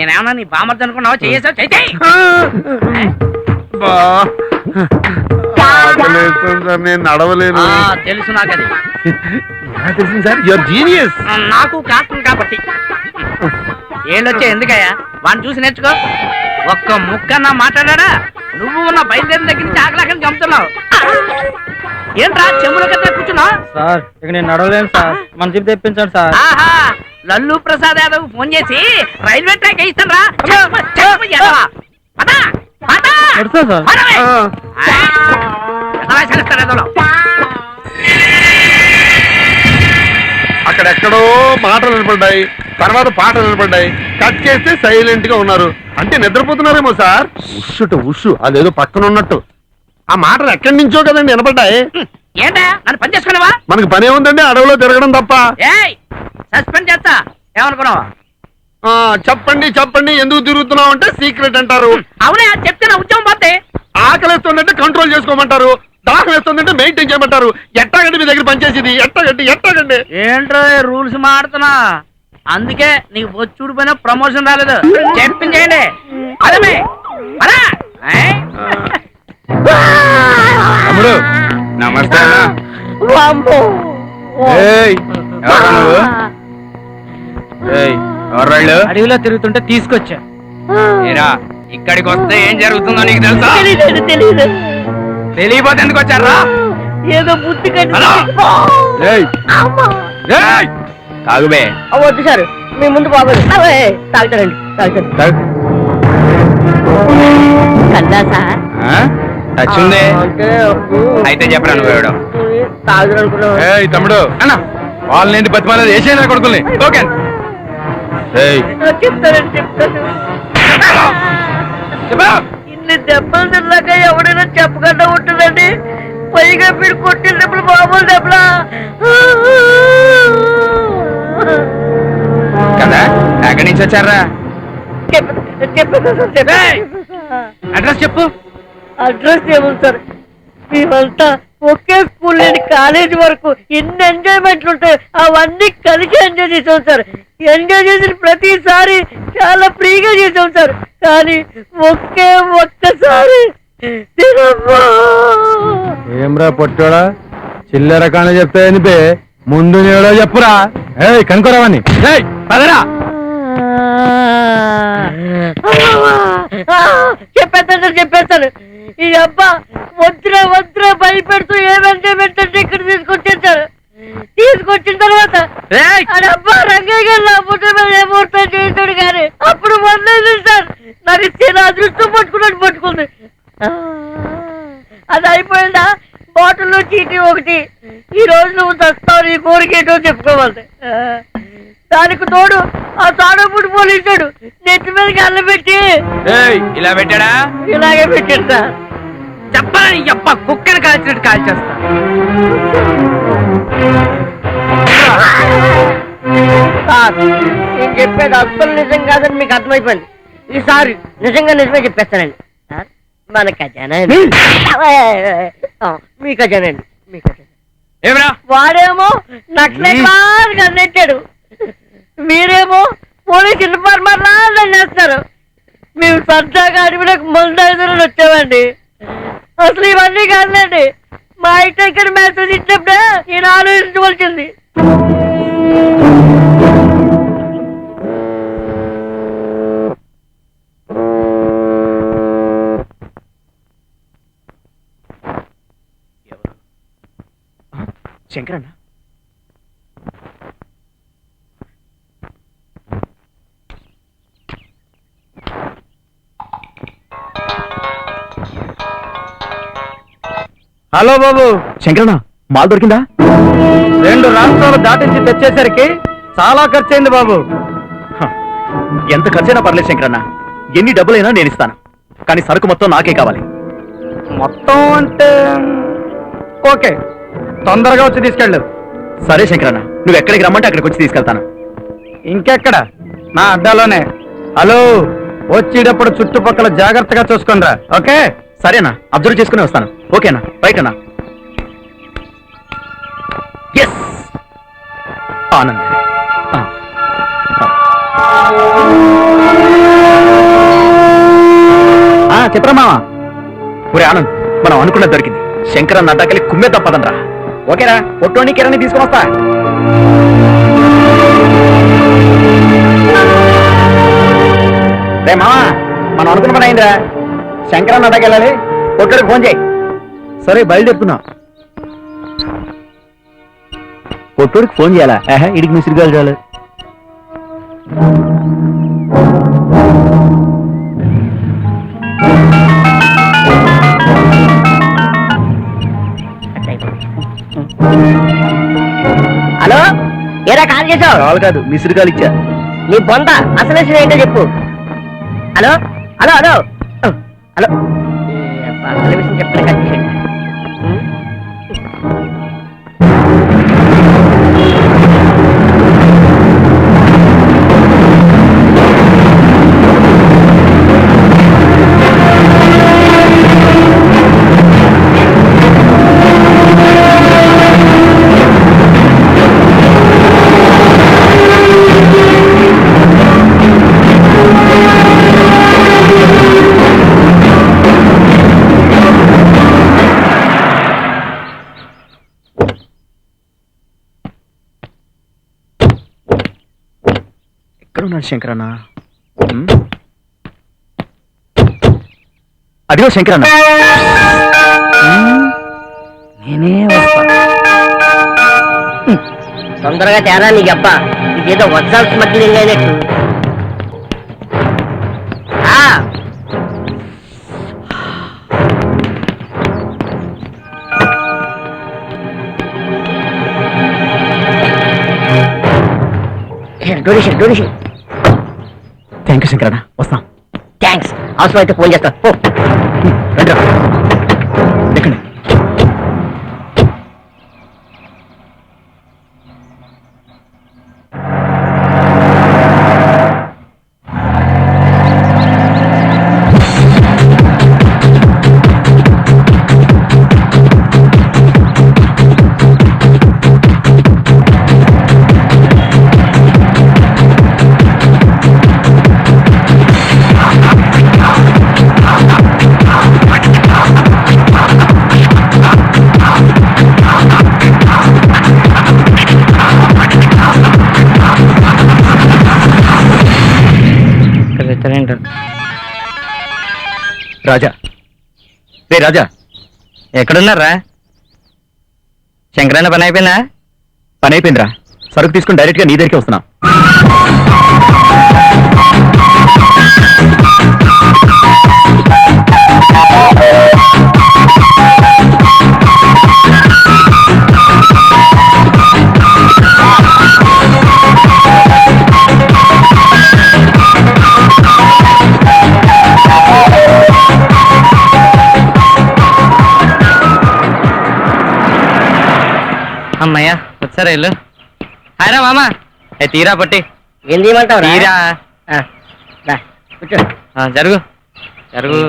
నేనేమన్నా నీ బామర్ది అనుకున్నావా? చేసావు చైతే బా. ఆకలేస్తుంది సార్ నేను నడవలేను. తెలుసు నాకు అది. ఎలా తెలిసింది సార్ యువర్ జీనియస్. ఆ, నాకు కాస్తుంది కాబట్టి. ఏళ్ళొచ్చే ఎందుకయ్యా? వాడిని చూసి నేర్చుకో. ఒక్క ముక్కన్నా మాట్లాడా నువ్వు ఉన్న బయలుదేరిన దగ్గర నుంచి ఆకలాకని చంపుతున్నావు ఏంట్రా చెంబుల కదా కూర్చున్నావు? సార్ ఇక నేను నడవలేను సార్. మన జీప్ తెప్పించండి సార్. ఆహా. లల్లు ప్రసాద్ యాదవ్ ఫోన్ చేసి రైల్వే ట్రాక్ వేయిస్తాను అక్కడెక్కడో మాటలు వినపడ్డాయి తర్వాత పాటలు వినపడ్డాయి కట్ చేస్తే సైలెంట్గా ఉన్నారు అంటే నిద్రపోతున్నారేమో సార్ ఉషుట ఉషు అదేదో పక్కన ఉన్నట్టు ఆ మాటలు ఎక్కడి నుంచో కదండి వినపడ్డాయి ఏంటా నన్ను పని చేసుకునేవా మనకి పనే ఉందండి అడవిలో తిరగడం తప్ప సస్పెండ్ చేస్తా. ఏమనుకున్నావా? ఆ, చెప్పండి చెప్పండి ఎందుకు తిరుగుతున్నావు అంటే సీక్రెట్ అంటారు. అవునే చెప్తే నా ఉద్యోగం పోతే. ఆకలిస్తుందంటే కంట్రోల్ చేసుకోమంటారు. దాహం వేస్తుందంటే మెయింటైన్ చేయమంటారు. ఎట్టాగండి మీ దగ్గర పనిచేసేది? ఎట్టాగండి ఎట్టాగండి? ఏంట్రో రూల్స్ మాడుతున్నా అందుకే నీకు బొచ్చుడు పైన ప్రమోషన్ రాలేదు. చెప్పించేయండి అదమే పదా. ఏయ్? తమ్ముడు నమస్తే. వాళ్ళు? అడవిలో తిరుగుతుంటే తీసుకొచ్చా. ఏరా ఇక్కడికి వస్తే ఏం జరుగుతుందో నీకు తెలుసా? తెలియపోతే ఎందుకు వచ్చారా? ఏదో బుద్ధి తాగుబే. వద్దు సార్ మీ ముందు బాగోదు. తాగుతారండి తాగుతారు. కన్నా సార్. అయితే చెప్పరా నువ్వు తాగుతారు అనుకున్నావు? తమ్ముడు. అన్న వాళ్ళని ఏంటి బతిమాలేదు? వేసేనా కొడుకుల్ని. ఓకే ఏయ్. చెప్తారండి చెప్తాను. ఇన్ని దెబ్బలు తిన్నాక ఎవడైనా చెప్పకుండా ఉంటుందండి. పైగా మీరు కొట్టిన దెబ్బలు మామూలు దెబ్బలా. కదా? ఎక్కడి నుంచి వచ్చారా? అడ్రస్ చెప్పు. అడ్రస్ ఏముంది సార్? మేమంతా ఒకే స్కూల్ నుండి కాలేజ్ వరకు ఎన్ని ఎంజాయ్మెంట్లు ఉంటాయి అవన్నీ కలిసి ఎంజాయ్ చేసాం సార్. ఎంజాయ్ చేసిన ప్రతిసారి చాలా ఫ్రీగా చేసాం సార్. కానీ ఒకే ఒక్కసారి ఏమ్రా పొట్టాడా? చిల్లర కాని చెప్తే ఎనిపే ముందు నేడో చెప్పురా. ఏయ్ కనుకోరావని ఏయ్ పదరా. చెప్పేస్తాను సార్ చెప్పేస్తాను. ఈ అబ్బా వద్దురా వద్దురా భయపెడుతూ ఏమంటే పెట్టంటే ఇక్కడ తీసుకొచ్చారు సార్. తీసుకొచ్చిన తర్వాత ఆ డబ్బా రంగయ్య గారు నా పుట్ట మీద ఏ ముహూర్తం చేసాడు కానీ అప్పుడు మొన్న సార్. నాకు చాలా అదృష్టం పట్టుకున్నట్టు పట్టుకుంది. అది అయిపోయిందా? బాటిల్లో చీటీ ఒకటి. ఈ రోజు నువ్వు చస్తావు నీ కోరిక ఏంటో చెప్పుకోవాలి. దానికి తోడు ఆ తాడపుడు పోలీసాడు నెత్తి మీద కళ్ళ పెట్టి ఇలా పెట్టాడా? ఇలాగే పెట్టాడు సార్. చెప్పాలని చెప్ప కుక్కని కాల్చినట్టు కాల్చేస్తా. సార్ నేను చెప్పేది అస్సలు నిజం కాదని మీకు అర్థమైపోయింది. ఈసారి నిజంగా నిజమే చెప్పేస్తానండి. సార్ మన ఖజానా మీ ఖజానా అండి మీ ఖజానా. వాడేమో నక్సలైట్ కన్నెట్టాడు మీరేమో పోలీస్ ఇన్ఫార్మర్ చేస్తారు. మేము సరదాగా అడవిలోకి ముందు ఐదు వచ్చామండి. అసలు ఇవన్నీ కాదులేండి. మా ఇంటి దగ్గర మెసేజ్ ఇచ్చినప్పుడే నేను ఆలోచించవలసింది శంకరన్నా? హలో బాబు. శంకరన్న మాల్ దొరికిందా? రెండు రాష్ట్రాలు దాటించి తెచ్చేసరికి చాలా ఖర్చు అయింది బాబు ఎంత ఖర్చైనా పర్లేదు శంకరన్న. ఎన్ని డబ్బులైనా నేను ఇస్తాను. కానీ సరుకు మొత్తం నాకే కావాలి. మొత్తం అంటే ఓకే తొందరగా వచ్చి తీసుకెళ్ళు. సరే శంకరన్న నువ్వు ఎక్కడికి రమ్మంటే అక్కడికి వచ్చి తీసుకెళ్తాను. ఇంకెక్కడ? నా అడ్డాలోనే. హలో వచ్చేటప్పుడు చుట్టుపక్కల జాగ్రత్తగా చూసుకోండిరా ఓకే? సరేనా అబ్జర్వ్ చేసుకుని వస్తాను. ఓకేనా? Right yes Anand. చెప్పరా మావా? ఒరే ఆనంద్ మనం అనుకున్నది దొరికింది. శంకర్ అన్న అడ్డాకెళ్ళి కుమ్మే తప్పదనరా ఓకేరా ఒట్టోని కిరణి తీసుకొని వస్తా. రే మావా మనం అనుకున్న పని అయిందిరా. శంకరన్న అడ్డాకెళ్ళాలి పొట్టోడికి ఫోన్ చేయి. సరే బయలుదేరుతున్నా. పొట్టోడికి ఫోన్ చేయాలా? ఆహా ఇడికి మిసిరిగాలు చాలు హలో ఏరా కాల్ చేసావు? కావాలి కాదు మిసిరిగాలు ఇచ్చా. నీ బొంద అసలు విషయం ఏంటో చెప్పు. Hello hello hello. హలో. ఏ అబ్బా, అసలు విషయం ఎక్కడున్నాడు శంకరన్న. అదిగో శంకరన్న. నేనే వస్తా తొందరగా తేరా నీకు అబ్బా. ఇదేదో వజ్రాల స్మగ్లింగ్ అయినట్టు. డొనేషన్ డొనేషన్ థ్యాంక్ యూ శంకరన్న. వస్తాం. థ్యాంక్స్ అవసరం అయితే ఫోన్ చేస్తా. రాజా. రే రాజా. ఎక్కడున్నారా? శంకరన్న పని అయిపోయిందా? పని అయిపోయిందిరా. సరుకు తీసుకుని డైరెక్ట్గా నీ దగ్గరికి వస్తున్నా. అమ్మయ్యా వచ్చారా ఇల్లు? హాయరా మామ. ఏ తీరా పట్టి. ఏం తీయమంటావు తీరా? జరుగు. జరుగు.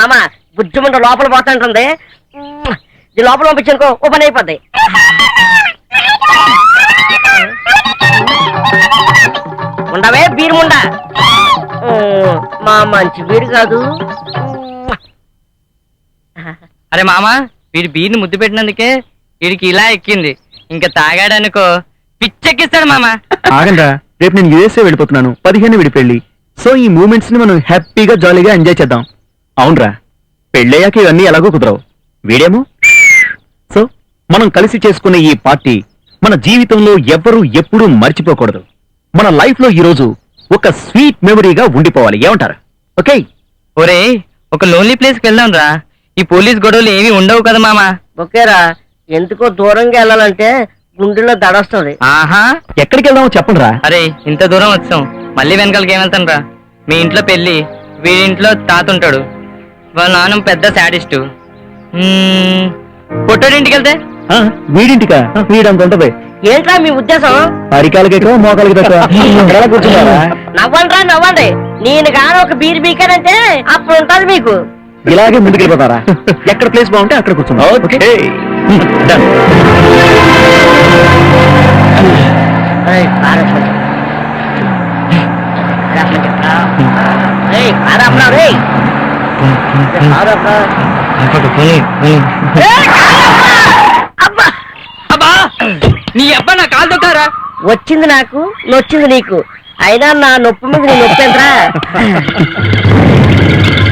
మామ బుజ్జిమంట లోపల పోతుంటుంది ఇది లోపల పంపించానుకో ఓ పని అయిపోద్ది. ఉండవే బీరు ముండ. మా మంచి బీరు కాదు. అరే మామ వీడి బీర్ని ముద్దు పెట్టినందుకే వీడికి ఇలా ఎక్కింది. ఇంకా తాగాడనుకో పిచ్చెక్కిస్తాడు మామ. ఆగండ్రా రేపు నేను యుఎస్ఏ వెళ్ళిపోతున్నాను. పదిహేను విడి పెళ్ళి సో ఈ మూమెంట్స్ని మనం హ్యాపీగా జాలీగా ఎంజాయ్ చేద్దాం. అవునరా. పెళ్ళయ్యాక ఇవన్నీ ఎలాగో కుదరవు. వీడేమో? సో మనం కలిసి చేసుకునే ఈ పార్టీ మన జీవితంలో ఎవ్వరూ ఎప్పుడూ మర్చిపోకూడదు. మన లైఫ్లో ఈ రోజు ఒక స్వీట్ మెమరీగా ఉండిపోవాలి. ఏమంటారు? ఓకే? ఒరే ఒక లోన్లీ ప్లేస్కి వెళ్దాం రా ఈ పోలీస్ గొడవలు ఏమీ ఉండవు కదా మామ. ఓకేరా ఎందుకో దూరంగా వెళ్ళాలంటే గుండెలో దడొస్తుంది. ఆహా. ఎక్కడికి వెళ్దామో చెప్పండి రా అరే ఇంత దూరం వచ్చాం. మళ్ళీ వెనకాలకి ఏం రా మీ ఇంట్లో పెళ్ళి వీడింట్లో తాత ఉంటాడు. వాళ్ళ నాన్న పెద్ద శాడిస్టు పొట్టోడి ఇంటికి వెళ్తే వీడింటికా? వీడంత ఉంటది. ఏంట్రా మీ ఉద్దేశం? అరికాలకి ఎక్కువ మోకాలకి తక్కువ. కూర్చున్నారా నవ్వండ్రా నవ్వండి. నేను గాను ఒక బీర్ బీకానంటే అప్పుడు ఉంటది మీకు. ఇలాగే ముందుకెళ్ళిపోతారా? ఎక్కడ ప్లేస్ బాగుంటే అక్కడ కూర్చుందాం. ఓకే. నీ అబ్బా నా కాలు తొక్కారా? వచ్చింది నాకు నొచ్చింది నీకు. అయినా నా నొప్పి మీద నీ నొప్పి ఎంతరా